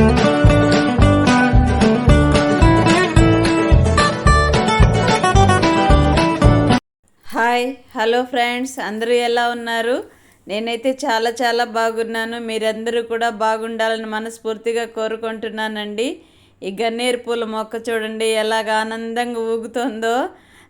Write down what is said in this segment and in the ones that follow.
Hi hello friends అందరూ ఎలా ఉన్నారు? నేనైతే చాలా చాలా బాగున్నాను. మీరందరూ కూడా బాగుండాలని మనస్ఫూర్తిగా కోరుకుంటున్నానండి. ఈ గన్నేరు పూల మొక్క చూడండి ఎలాగ ఆనందంగా ఊగుతుందో.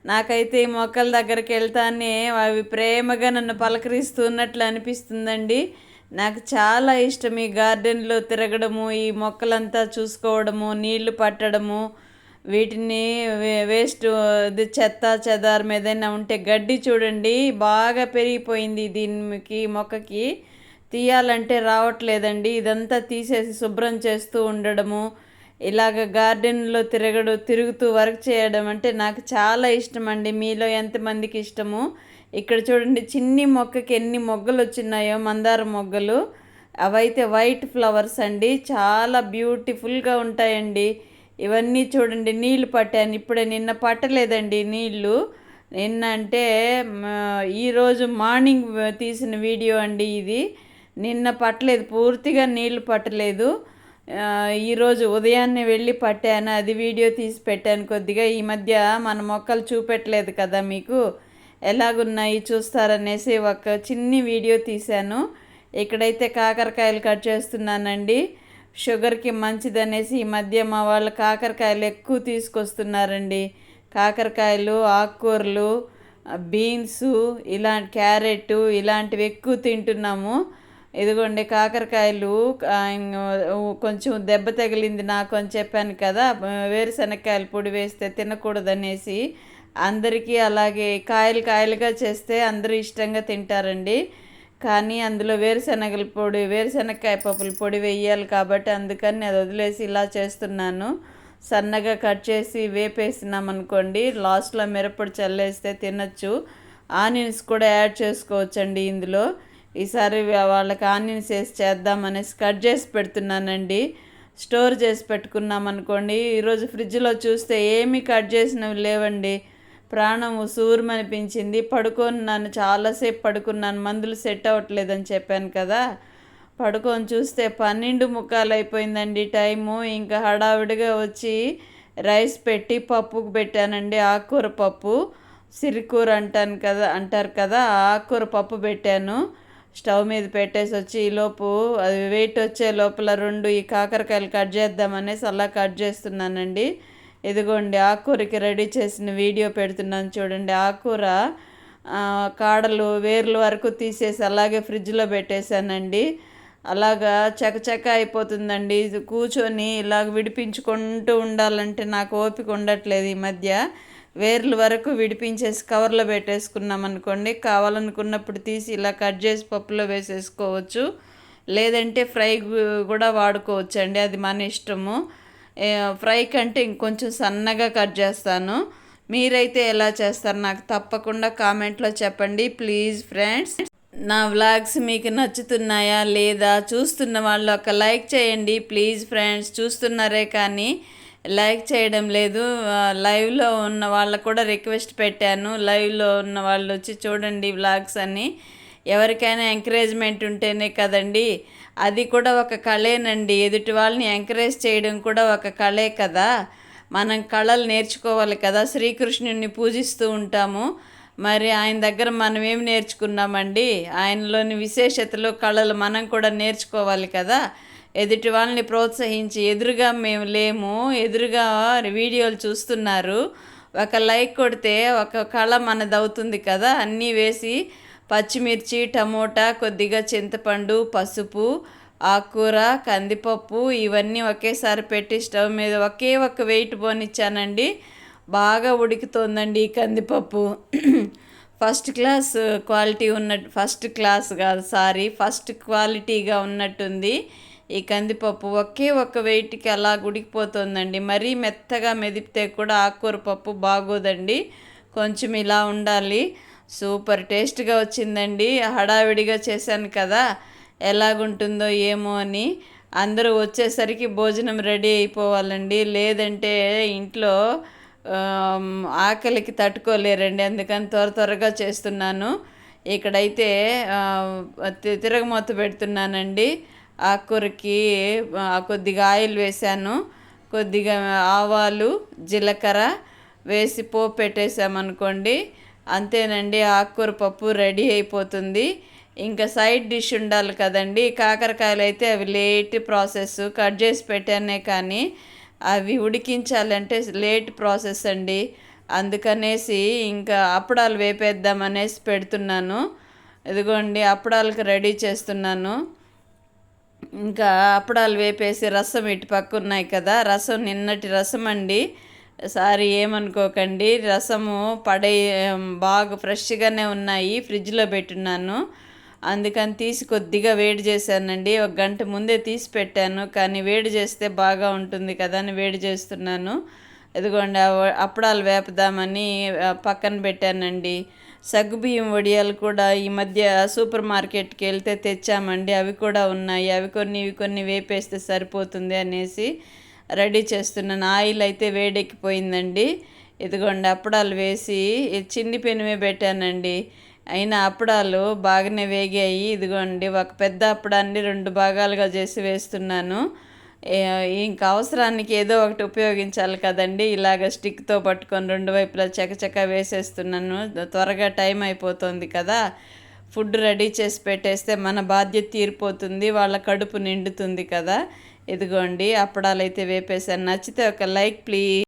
నాకైతే ఈ మొక్కల దగ్గరికి వెళ్తానే అవి ప్రేమగా నన్ను పలకరిస్తున్నట్లు అనిపిస్తుందండి. నాకు చాలా ఇష్టం ఈ గార్డెన్లో తిరగడము ఈ మొక్కలంతా చూసుకోవడము నీళ్ళు పట్టడము వీటిని వే- వేస్ట్ ఇది చెత్త చెదారం ఏదైనా ఉంటే గడ్డి చూడండి బాగా పెరిగిపోయింది దీనికి మొక్కకి. తీయాలంటే రావట్లేదండి ఇదంతా తీసేసి శుభ్రం చేస్తూ ఉండడము. ఇలాగ గార్డెన్లో తిరగడు తిరుగుతూ వర్క్ చేయడం అంటే నాకు చాలా ఇష్టం అండి మీలో ఎంతమందికి ఇష్టము? ఇక్కడ చూడండి చిన్ని మొక్కకి ఎన్ని మొగ్గలు వచ్చినాయో మందార మొగ్గలు. అవైతే వైట్ ఫ్లవర్స్ అండి. చాలా బ్యూటిఫుల్గా ఉంటాయండి. ఇవన్నీ చూడండి నీళ్ళు పట్టాను. ఇప్పుడే నిన్న పట్టలేదండి నీళ్ళు నిన్న అంటే ఈరోజు మార్నింగ్ తీసిన వీడియో అండి ఇది. నిన్న పట్టలేదు పూర్తిగా నీళ్ళు పట్టలేదు. ఈరోజు ఉదయాన్నే వెళ్ళి పట్టాను. అది వీడియో తీసి పెట్టాను కొద్దిగా. ఈ మధ్య మన మొక్కలు చూపెట్టలేదు కదా మీకు. ఎలాగున్నాయి చూస్తారనేసి ఒక చిన్ని వీడియో తీశాను. ఇక్కడైతే కాకరకాయలు కట్ చేస్తున్నానండి. షుగర్కి మంచిదనేసి ఈ మధ్య మా వాళ్ళు కాకరకాయలు ఎక్కువ తీసుకొస్తున్నారండి. కాకరకాయలు ఆకుకూరలు బీన్స్ ఇలా క్యారెట్ ఇలాంటివి ఎక్కువ తింటున్నాము. ఇదిగోండి కాకరకాయలు కొంచెం దెబ్బ తగిలింది నాకు అని చెప్పాను కదా వేరుశనగకాయలు పొడి వేస్తే తినకూడదనేసి అందరికీ అలాగే కాయలు కాయలుగా చేస్తే అందరూ ఇష్టంగా తింటారండి. కానీ అందులో వేరుశనగల పొడి వేరుశనగకాయ పప్పుల పొడి వేయాలి కాబట్టి అందుకని అది వదిలేసి ఇలా చేస్తున్నాను. సన్నగా కట్ చేసి వేపేసినాం అనుకోండి లాస్ట్లో మిరప్పొడి చల్లేస్తే తినచ్చు. ఆనియన్స్ కూడా యాడ్ చేసుకోవచ్చండి ఇందులో. ఈసారి వాళ్ళకి ఆనియన్స్ వేసి చేద్దామనేసి కట్ చేసి పెడుతున్నానండి. స్టోర్ చేసి పెట్టుకున్నామనుకోండి ఈరోజు ఫ్రిడ్జ్లో చూస్తే ఏమీ కట్ చేసినవి లేవండి. ప్రాణం ఉసూరుమనిపించింది పడుకున్నాను చాలాసేపు పడుకున్నాను. మందులు సెట్ అవ్వట్లేదని చెప్పాను కదా. పడుకొని చూస్తే పన్నెండు ముక్కలు అయిపోయిందండి టైము. ఇంకా హడావిడిగా వచ్చి రైస్ పెట్టి పప్పుకు పెట్టానండి. ఆకుకూర పప్పు సిరికూర అంటాను కదా అంటారు కదా ఆకుకూర పప్పు పెట్టాను. స్టవ్ మీద పెట్టేసి వచ్చి ఈ లోపు అది వెయిట్ వచ్చే లోపల రెండు ఈ కాకరకాయలు కట్ చేద్దామనేసి అలా కట్ చేస్తున్నానండి. ఇదిగోండి ఆకుకూరకి రెడీ చేసిన వీడియో పెడుతున్నాను చూడండి. ఆకుకూర కాడలు వేర్లు వరకు తీసేసి అలాగే ఫ్రిడ్జ్లో పెట్టేశానండి. అలాగా చకచక అయిపోతుందండి. ఇది కూర్చొని ఇలాగ విడిపించుకుంటూ ఉండాలంటే నాకు ఓపిక ఉండట్లేదు ఈ మధ్య. వేర్లు వరకు విడిపించేసి కవర్లో పెట్టేసుకున్నాం అనుకోండి. కావాలనుకున్నప్పుడు తీసి ఇలా కట్ చేసి పప్పులో వేసేసుకోవచ్చు. లేదంటే ఫ్రై కూడా వాడుకోవచ్చు అండి అది మన ఇష్టము. ఫ్రై కంటే ఇంకొంచెం సన్నగా కట్ చేస్తాను. మీరైతే ఎలా చేస్తారు నాకు తప్పకుండా కామెంట్లో చెప్పండి. ప్లీజ్ ఫ్రెండ్స్ నా వ్లాగ్స్ మీకు నచ్చుతున్నాయా లేదా చూస్తున్న వాళ్ళు ఒక లైక్ చేయండి. ప్లీజ్ ఫ్రెండ్స్ చూస్తున్నారే కానీ లైక్ చేయడం లేదు. లైవ్లో ఉన్న వాళ్ళకు కూడా రిక్వెస్ట్ పెట్టాను. లైవ్లో ఉన్న వాళ్ళు వచ్చి చూడండి వ్లాగ్స్ అని ఎవరికైనా ఎంకరేజ్మెంట్ ఉంటేనే కదండి. అది కూడా ఒక కళేనండి. ఎదుటి వాళ్ళని ఎంకరేజ్ చేయడం కూడా ఒక కళే కదా. మనం కళలు నేర్చుకోవాలి కదా. శ్రీకృష్ణుడిని పూజిస్తూ ఉంటాము. మరి ఆయన దగ్గర మనం ఏం నేర్చుకున్నామండి? ఆయనలోని విశేషతలు కళలు మనం కూడా నేర్చుకోవాలి కదా. ఎదుటి వాళ్ళని ప్రోత్సహించి ఎదురుగా మేము లేము. ఎదురుగా వీడియోలు చూస్తున్నారు. ఒక లైక్ కొడితే ఒక కళ మనదవుతుంది కదా. అన్నీ వేసి పచ్చిమిర్చి టమోటా కొద్దిగా చింతపండు పసుపు ఆకుకూర కందిపప్పు ఇవన్నీ ఒకేసారి పెట్టి స్టవ్ మీద ఒకే ఒక వెయిట్ పోనిచ్చానండి. బాగా ఉడుకుతోందండి ఈ కందిపప్పు. ఫస్ట్ క్లాస్ క్వాలిటీ ఉన్న ఫస్ట్ క్లాస్ కాదు సారీ ఫస్ట్ క్వాలిటీగా ఉన్నట్టుంది. ఈ కందిపప్పు ఒకే ఒక వెయిట్కి అలా ఉడికిపోతుందండి. మరీ మెత్తగా మెదిపితే కూడా ఆకుకూర పప్పు బాగోదండి. కొంచెం ఇలా ఉండాలి. సూపర్ టేస్ట్గా వచ్చిందండి. హడావిడిగా చేశాను కదా ఎలాగుంటుందో ఏమో అని. అందరూ వచ్చేసరికి భోజనం రెడీ అయిపోవాలండి. లేదంటే ఇంట్లో ఆకలికి తట్టుకోలేరండి. అందుకని త్వర త్వరగా చేస్తున్నాను. ఇక్కడైతే తిరగమూత పెడుతున్నానండి. ఆకుకూరకి ఆ, కొద్దిగా ఆయిల్ వేసాను కొద్దిగా ఆవాలు జీలకర్ర వేసి పోపు పెట్టేసామనుకోండి అంతేనండి ఆకుకూర పప్పు రెడీ అయిపోతుంది. ఇంకా సైడ్ డిష్ ఉండాలి కదండి కాకరకాయలు అయితే అవి లేట్ ప్రాసెస్ కట్ చేసి పెట్టానే కానీ అవి ఉడికించాలంటే లేట్ ప్రాసెస్ అండి. అందుకనేసి ఇంకా అప్పడాలు వేపేద్దామనేసి పెడుతున్నాను. ఇదిగోండి అప్పడాలకు రెడీ చేస్తున్నాను. ఇంకా అప్పడాలు వేపేసి రసం ఇటు పక్క ఉన్నాయి కదా రసం నిన్నటి రసం అండి. సారీ ఏమనుకోకండి రసము పడే బాగా ఫ్రెష్గానే ఉన్నాయి ఫ్రిడ్జ్లో పెట్టున్నాను. అందుకని తీసి కొద్దిగా వేడి చేశానండి. ఒక గంట ముందే తీసి పెట్టాను. కానీ వేడి చేస్తే బాగా ఉంటుంది కదా అని వేడి చేస్తున్నాను. ఇదిగోండి అప్పడాలు వేపుదామని పక్కన పెట్టానండి. సగ్గుబియ్యం వడియాలు కూడా ఈ మధ్య సూపర్ మార్కెట్కి వెళ్తే తెచ్చామండి. అవి కూడా ఉన్నాయి. అవి కొన్ని ఇవి కొన్ని వేపేస్తే సరిపోతుంది అనేసి రెడీ చేస్తున్నాను ఆయిల్ అయితే వేడెక్కిపోయిందండి. ఇదిగోండి అప్పడాలు వేసి చిన్ని పెనుమే పెట్టానండి. అయినా అప్పడాలు బాగానే వేగాయి. ఇదిగోండి ఒక పెద్ద అప్పడాన్ని రెండు భాగాలుగా చేసి వేస్తున్నాను. ఇంక ఇంకా అవసరానికి ఏదో ఒకటి ఉపయోగించాలి కదండి. ఇలాగ స్టిక్తో పట్టుకొని రెండు వైపులా చకచక వేసేస్తున్నాను. త్వరగా టైం అయిపోతుంది కదా. ఫుడ్ రెడీ చేసి పెట్టేస్తే మన బాధ్యత తీరిపోతుంది. వాళ్ళ కడుపు నిండుతుంది కదా. ఇదిగోండి అప్పడాలు అయితే వేపేశాను. నచ్చితే ఒక లైక్ ప్లీజ్.